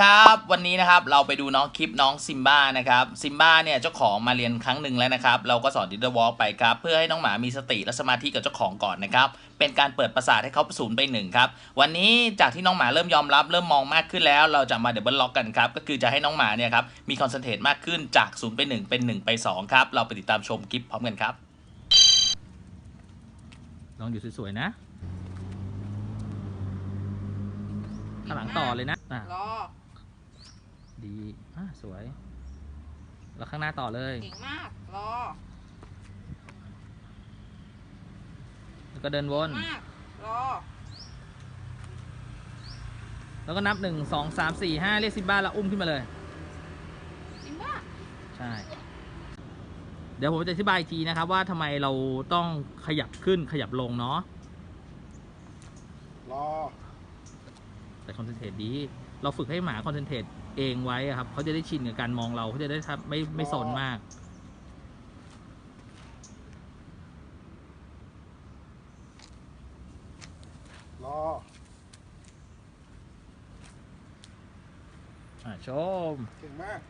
ครับวันนี้นะครับเราไปดูน้องคลิปน้องซิมบ้านะครับซิมบ้าเนี่ยเจ้าของมาเรียนครั้งหนึ่งแล้วนะครับเราก็สอนดิดวอล์กไปครับเพื่อให้น้องหมามีสติและสมาธิกับเจ้าของก่อนนะครับเป็นการเปิดประสาทให้เขาศูนย์ไปหนึ่งครับวันนี้จากที่น้องหมาเริ่มยอมรับเริ่มมองมากขึ้นแล้ว เราจะมาเดบเบิลล็อกกันครับก็คือจะให้น้องหมาเนี่ยครับมีคอนเซนเทรตมากขึ้นจากศูนย์ไปหนึ่งเป็นหนึ่งไปสองครับเราไปติดตามชมคลิปพร้อมกันครับลองอยู่สวยๆนะข้างหลังต่อเลยนะอะรอ ดีอะสวย แล้วข้างหน้าต่อเลย เก่งมาก รอแล้วก็เดินวน มาก รอ แล้วก็นับหนึ่งสองสามสี่ห้าเรียกซิมบ้าแล้วอุ้มขึ้นมาเลย จริงป่ะใช่ เดี๋ยวผมจะอธิบายอีกทีนะครับ ว่าทำไมเราต้องขยับขึ้นขยับลงเนาะ รอ แต่คอนเซนเทรตดี เราฝึกให้หมาคอนเซนเทรตเองไว้อะครับเขาจะได้ชินกับการมองเราเขาจะได้ทับไม่ไม่สนมาก รอ อะชม เก่งมาก